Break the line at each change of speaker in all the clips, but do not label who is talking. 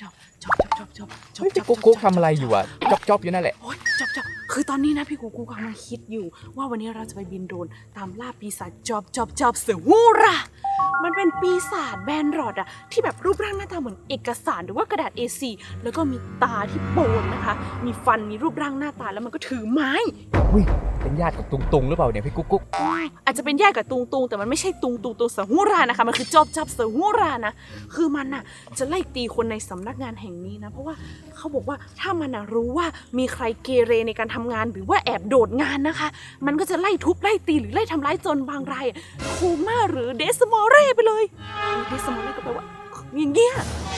จอบจอบ จอบจอบจอบ
เฮ้ยพี่กุ๊กกุ๊กทำอะไรอยู่อะจ๊อบจ๊อบอยู่นั่นแหละ
โอ๊ยจอบจอบคือตอนนี้นะพี่กูกูกำลังคิดอยู่ ว่าวันนี้เราจะไปบินโดรนตามล่าปีศาจจอบจอบจอบเสือวูรามันเป็นปีศาจแบนรอดอะที่แบบรูปร่างหน้าตาเหมือนเอกสารหรือว่ากระดาษ A4 แล้วก็มีตาที่โปนนะคะ มีฟันมีรูปร่างหน้าตาแล้วมันก็ถือไม้
อุ้ยเป็นญาติกับตุงตุงหรือเปล่าเนี่ยพี่กุ๊กกุ๊ก
อาจจะเป็นแยกกับตุงตุงแต่มันไม่ใช่ตุงตุงตุงเสือหูรานะคะมันคือจอบจับเสือหูรานะคือมันน่ะจะไล่ตีคนในสำนักงานแห่งนี้นะเพราะว่าเขาบอกว่าถ้ามันรู้ว่ามีใครเกเรในการทำงาน หรือว่าแอบโดดงานนะคะ มันก็จะไล่ทุบไล่ตีหรือไล่ทำร้ายจนบางรายโคม่าหรือเดสมอเร่ไปเลยเดสมอเร่ก็แปลว่าอย่างเงี้ย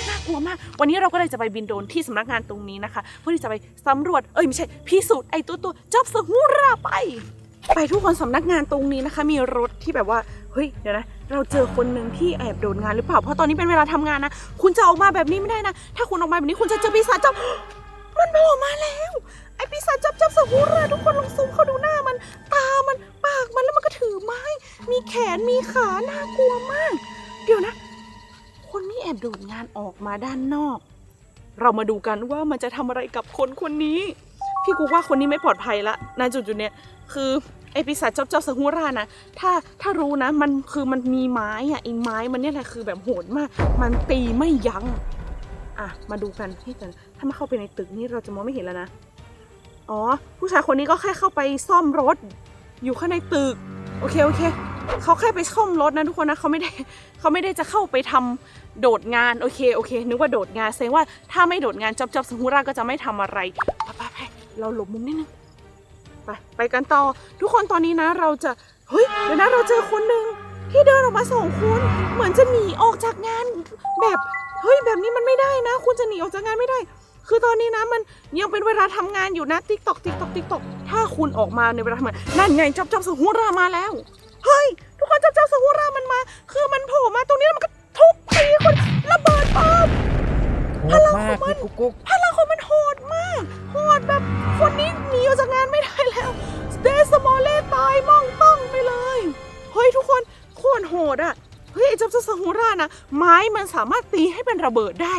น่ากลัวมาก วันนี้เราก็เลยจะไปบินโดรนที่สำนักงานตรงนี้นะคะ เพื่อที่จะไปสำรวจเอ้ยไม่ใช่พิสูจน์ไอ้ตัวตัวจอบสือหูราไป ไปทุกคนสำนักงานตรงนี้นะคะ มีรถที่แบบว่าเฮ้ยเดี๋ยวนะ เราเจอคนหนึ่งที่แอบโดนงานหรือเปล่า เพราะตอนนี้เป็นเวลาทำงานนะ คุณจะออกมาแบบนี้ไม่ได้นะ ถ้าคุณออกมาแบบนี้คุณจะเจอปีศาจจับ มันโผล่มาแล้ว ไอปีศาจจับจับสหูระทุกคนลองซูมเข้าดูหน้ามัน ตามันปากมันแล้วมันก็ถือไม้ มีแขนมีขาน่ากลัวมาก เดี๋ยวนะ คนนี้แอบโดดงานออกมาด้านนอก เรามาดูกันว่ามันจะทำอะไรกับคนคนนี้ พี่กูว่าคนนี้ไม่ปลอดภัยละณจุดจุดๆเนี้ยคือ ไอปีศาจเจ้าเจ้าสหูรานะถ้าถ้ารู้นะ มันคือมันมีไม้อะไอไม้มันเนี่ยแหละคือแบบโหดมาก มันตีไม่ยัง้งอะมาดูกันให้กันถ้ามาเข้าไปในตึกนี่เราจะมองไม่เห็นแล้วนะอ๋อ ผู้ชายคนนี้ก็แค่เข้าไปซ่อมรถ อยู่ข้างในตึก โอเคโอเคเขาแค่ไปซ่อมรถนะทุกคนนะเขาไม่ได้เขาไม่ได้จะเข้าไปทำโดดงานโอเคโอเค นึกว่าโดดงานแสดงว่าถ้าไม่โดดงานจับจับสหูราก็จะไม่ทำอะไรไปไปไปเราหลบมุมนิดนึง ไปไปกันต่อ ทุกคนตอนนี้นะเราจะเฮ้ยเดี๋ยวนะเราเจอคนหนึ่งที่เดินออกมาสองคนเหมือนจะหนีออกจากงานแบบเฮ้ยแบบนี้มันไม่ได้นะ คุณจะหนีออกจากงานไม่ได้ คือตอนนี้นะมันยังเป็นเวลาทำงานอยู่นะติ๊กตอกติ๊กตอกติ๊กตอกถ้าคุณออกมาในเวลาทำงานนั่นไงจับจับสหูรามาแล้วเฮ้ยทุกคนจับจับสหูรามันมา คือมันโผล่มาตรงนี้แล้วมันก็ทุบตีคนระเบิดปอม
โหดมากพี่กุ๊กกุ๊ก
พลังของมันโหดมากโหดแบบคน ฮูรานะ ไม้มันสามารถตีให้เป็นระเบิดได้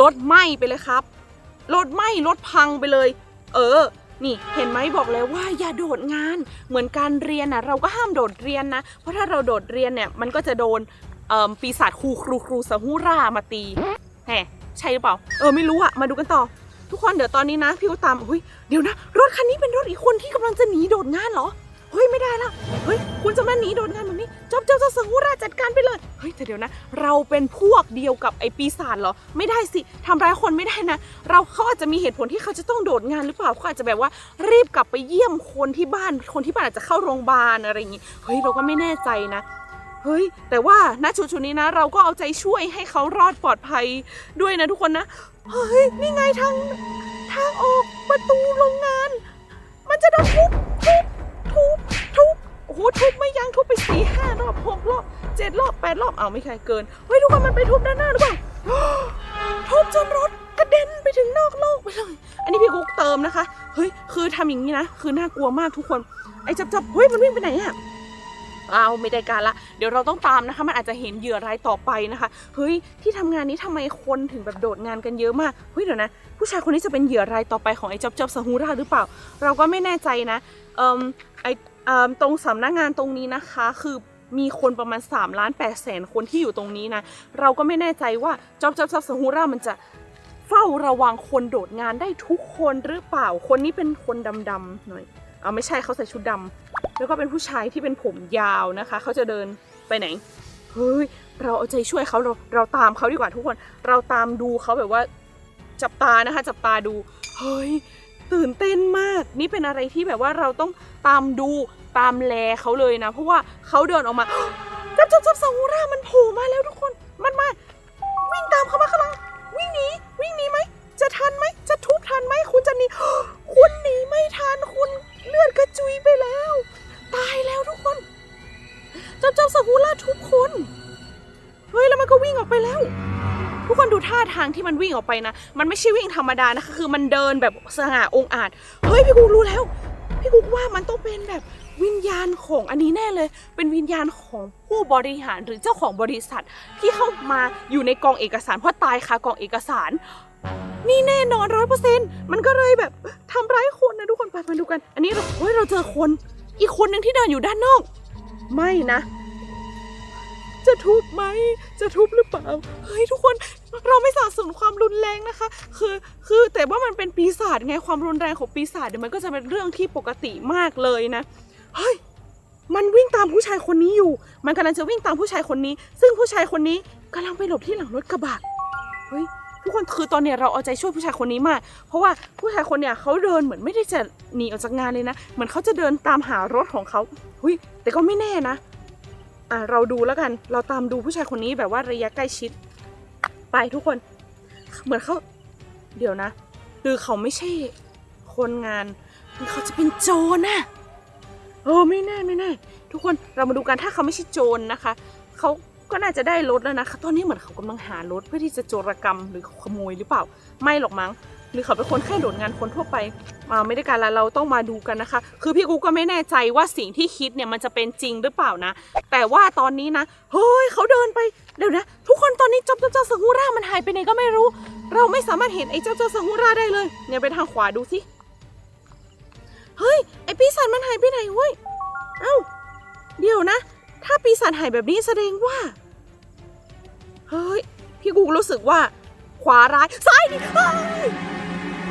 รถไหม้ไปเลยครับรถไหม้รถพังไปเลย เออ นี่เห็นไหมบอกแล้วว่าอย่าโดดงาน เหมือนการเรียนนะเราก็ห้ามโดดเรียนนะ เพราะถ้าเราโดดเรียนเนี่ยมันก็จะโดนปีศาจครูครูครูสหูรามาตีแหมใช่หรือเปล่า เออไม่รู้อะมาดูกันต่อ ทุกคนเดี๋ยวตอนนี้นะ พี่ก็ตามเฮ้ยเดี๋ยวนะ รถคันนี้เป็นรถอีกคนที่กำลังจะหนีโดดงานเหรอเฮ้ยไม่ได้ละเฮ้ยคุณจะมาหนีโดดงาน แบจบเจ้าเจ้าสหูราจัดการไปเลย เฮ้ยแต่เดี๋ยวนะ เราเป็นพวกเดียวกับไอ้ปีศาจเหรอ ไม่ได้สิทำร้ายคนไม่ได้นะ เราเขาอาจจะมีเหตุผลที่เขาจะต้องโดดงานหรือเปล่าเขาอาจจะแบบว่ารีบกลับไปเยี่ยมคนที่บ้าน คนที่บ้านอาจจะเข้าโรงพยาบาลอะไรอย่างงี้ เฮ้ยเราก็ไม่แน่ใจนะ เฮ้ย แต่ว่าณจุดจุดนี้นะ เราก็เอาใจช่วยให้เขารอดปลอดภัยด้วยนะทุกคนนะ เฮ้ยนี่ไงทางทางออกประตูโรงงาน มันจะโดนทุบทุบ ดรอบแปดรอบเอาไม่ใช่เกิน เฮ้ยทุกคนมันไปทุบด้านหน้าหรือเปล่าทุบจนรถกระเด็นไปถึงนอกโลกไปเลย อันนี้พี่กุ๊กเติมนะคะ เฮ้ย คือทำอย่างนี้นะ คือน่ากลัวมากทุกคน ไอ้จับจับเฮ้ย มันวิ่งไปไหนอะเอาไม่ได้การละ เดี๋ยวเราต้องตามนะคะ มันอาจจะเห็นเหยื่อรายต่อไปนะคะ เฮ้ย ที่ทำงานนี้ทำไมคนถึงแบบโดดงานกันเยอะมาก เฮ้ยเดี๋ยวนะ ผู้ชายคนนี้จะเป็นเหยื่อรายต่อไปของไอ้จับจับสหูราหรือเปล่า เราก็ไม่แน่ใจนะ เอ่มไอเอ่มตรงสำนักงานตรงนี้นะคะ คือ มีคนประมาณ3ล้าน8แสนคนที่อยู่ตรงนี้นะ เราก็ไม่แน่ใจว่าจอบจอบจอบสหูรามันจะเฝ้าระวังคนโดดงานได้ทุกคนหรือเปล่า คนนี้เป็นคนดำๆหน่อย เอาไม่ใช่เขาใส่ชุดดำแล้วก็เป็นผู้ชายที่เป็นผมยาวนะคะ เขาจะเดินไปไหน เฮ้ย เราเอาใจช่วยเขาเราเราตามเขาดีกว่าทุกคน เราตามดูเขาแบบว่าจับตานะคะ จับตาดู เฮ้ย ตื่นเต้นมาก นี่เป็นอะไรที่แบบว่าเราต้องตามดู ตามแลเขาเลยนะ เพราะว่าเขาเดินออกมาจับจับจับซาฮูรามันโผล่มาแล้วทุกคนมันมาวิ่งตามเขามาข้างหลังวิ่งหนีวิ่งหนีไหมจะทันไหมจะทุบทันไหมคุณจะหนีคุณหนีไม่ทันคุณเลือดกระจุยไปแล้ว ตายแล้วทุกคนจับจับซาฮูราทุกคนเฮ้ยแล้วมันก็วิ่งออกไปแล้วทุกคนดูท่าทางที่มันวิ่งออกไปนะ มันไม่ใช่วิ่งธรรมดานะคะ คือมันเดินแบบสง่าองอาจ เฮ้ยพี่กูรู้แล้ว พี่กูว่ามันต้องเป็นแบบวิญญาณของอันนี้แน่เลย เป็นวิญญาณของผู้บริหารหรือเจ้าของบริษัท ที่เข้ามาอยู่ในกองเอกสารเพราะตายคากองเอกสาร นี่แน่นอนร้อยเปอร์เซ็นต์มันก็เลยแบบทำร้ายคนนะทุกคนไปมาดูกัน อันนี้เราเฮ้ยเราเจอคน อีกคนหนึ่งที่เดินอยู่ด้านนอก ไม่นะ จะทุบไหม จะทุบหรือเปล่า เฮ้ยทุกคน เราไม่สนับสนุนความรุนแรงนะคะ คือคือแต่ว่ามันเป็นปีศาจไงความรุนแรงของปีศาจเนี่ยวมันก็จะเป็นเรื่องที่ปกติมากเลยนะเฮ้ยมันวิ่งตามผู้ชายคนนี้อยู่ มันกำลังจะวิ่งตามผู้ชายคนนี้ ซึ่งผู้ชายคนนี้กำลังไปหลบที่หลังรถกระบะเฮ้ยทุกคนคือตอนเนี้ยเราเอาใจช่วยผู้ชายคนนี้มาก เพราะว่าผู้ชายคนเนี้ยเขาเดินเหมือนไม่ได้จะหนีออกจากงานเลยนะ เหมือนเขาจะเดินตามหารถของเขาเฮ้ยแต่ก็ไม่แน่นะ อะเราดูแล้วกัน เราตามดูผู้ชายคนนี้แบบว่าระยะใกล้ชิด ไปทุกคน เหมือนเขาเดี๋ยวนะหรือเขาไม่ใช่คนงานหรือเขาจะเป็นโจรน่ะเออไม่แน่ไม่แน่ทุกคนเรามาดูกันถ้าเขาไม่ใช่โจรนะคะเขาก็น่าจะได้รถแล้วนะคะตอนนี้เหมือนเขากำลังหารถเพื่อที่จะโจรกรรมหรือขโมยหรือเปล่า ไม่หรอกมั้ง หรือเขาเป็นคนแค่โดดงานคนทั่วไปอ่าไม่ได้การละเราต้องมาดูกันนะคะ คือพี่กูก็ไม่แน่ใจว่าสิ่งที่คิดเนี่ยมันจะเป็นจริงหรือเปล่านะ แต่ว่าตอนนี้นะเฮ้ยเขาเดินไปเดี๋ยวนะ ทุกคนตอนนี้จ้าเจ้าเจ้าสงูรามันหายไปไหนก็ไม่รู้ เราไม่สามารถเห็นไอ้เจ้าเจ้าสงูราได้เลย เนี่ยไปทางขวาดูสิเฮ้ยไอ้ปีศาจมันหายไปไหนเว้ยเอ้าเดี๋ยวนะ ถ้าปีศาจหายแบบนี้แสดงว่าเฮ้ยพี่กูรู้สึกว่า ขวาร้ายซ้ายดิเ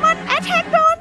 มันแอทแทกโดน